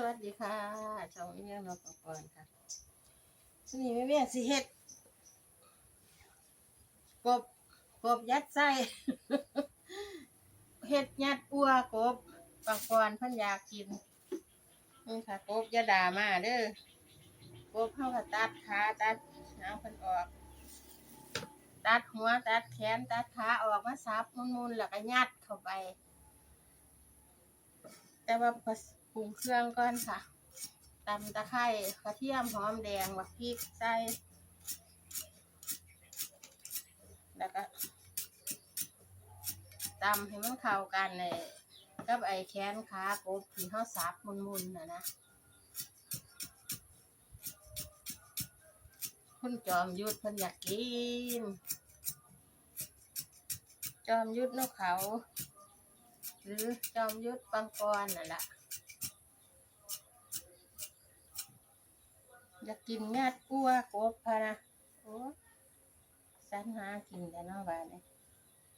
สวัสดีค่ะช่องอีเมลนกกรค่ะสนี่แม่แม่สิเฮ็ดกบกบยัดไส้เฮ็ดยัดอัวกบปังกรเพันยากกินนี่ค่ะกบยาด่ามาเด้อกบเข้ากับตัดขาตัดน้ำพันออก ตัดหัวตัดแขนตัดขาออกมาซับมุนๆแล้วก็ยัดเข้าไป แต่ว่า รุงเครื่องก่อนค่ะตำตะไคร้กระเทียมหอมแดงบักพริกใส่แล้วก็ตำให้มันเข้ากันเลยกับไอ้แขนขากบที่เขาสับมุนๆนะนะคุณจอมยุทธเพิ่นอยากกิน จอมยุทธนกเขา หรือจอมยุทธปังกรน่ะล่ะ อยากกินงาดกัวกบพะนะโอ้สันหากินแต่นอกบ้านเลย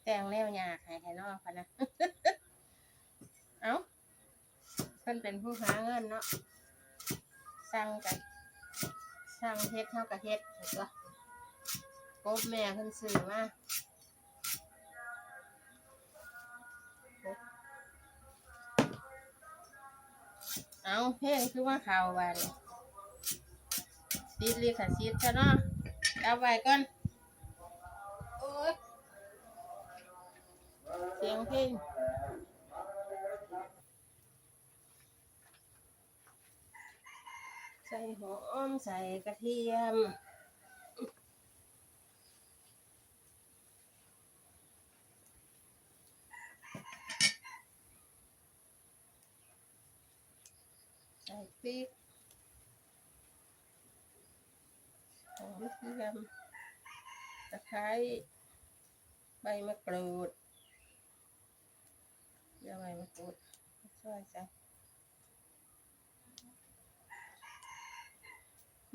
แต่งแล้วยากให้แต่นอกพะนะเอ้าเพิ่นเป็นผู้หาเงินเนาะสั่งกันสั่งเฮ็ดเท่ากับเฮ็ดเห็นปะกบแม่เพิ่นซื้อมาเอาเพลงคือว่าข่าวบาน ติดลิขสิทธิ์ซะเนาะเอาไว้ก่อนโอ๊ยเสียงเพลงใส่หอมใส่กระเทียมใส่พริกหอม เทียมตะไคร้ใบมะกรูดเดี๋ยวใบมะกรูดช่วยใส่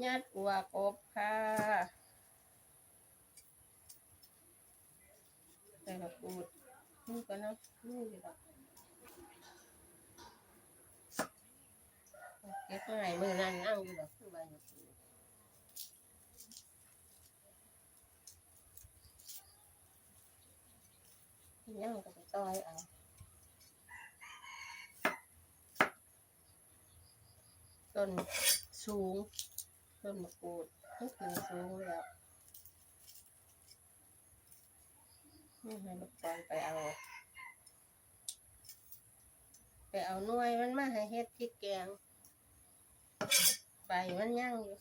ยัดอัวกบค่ะใส่มะกรูดนี่ก็นะนี่ดีกว่าเก็บไว้มือนั่นนั่งอยู่ดอกคือใบมะกรูด ย่างก็ไปต้อยเอาต้นสูง ต้นมะกรูดก็คือสูงแล้วนี่ให้ลูกบอลไปเอา ไปเอาหน่วยมันมาให้เฮ็ดพริกแกงใบมันย่างอยู่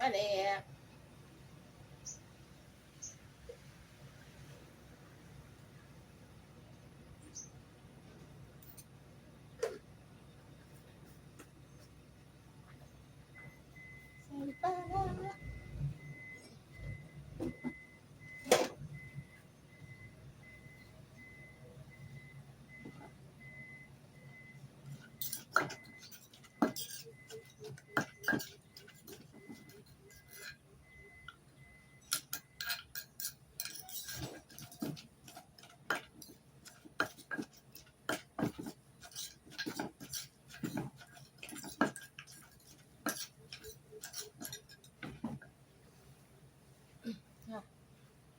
ปลาแดก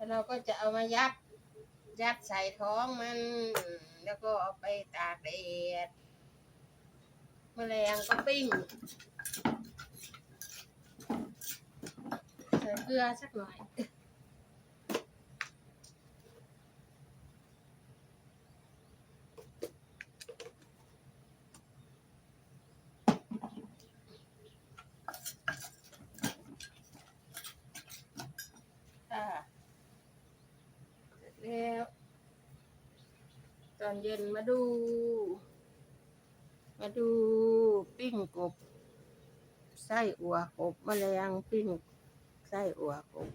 เราก็จะเอามายัด ยัดใส่ท้องมัน แล้วก็เอาไปตากแดดแมลงก็ปิ้งใส่เกลือสักหน่อย ค่ะเสร็จแล้ว ตอนเย็นมาดู มาดูปิ้งกบ ไส้อัวกบแมลงปิ้งไส้อัวกบ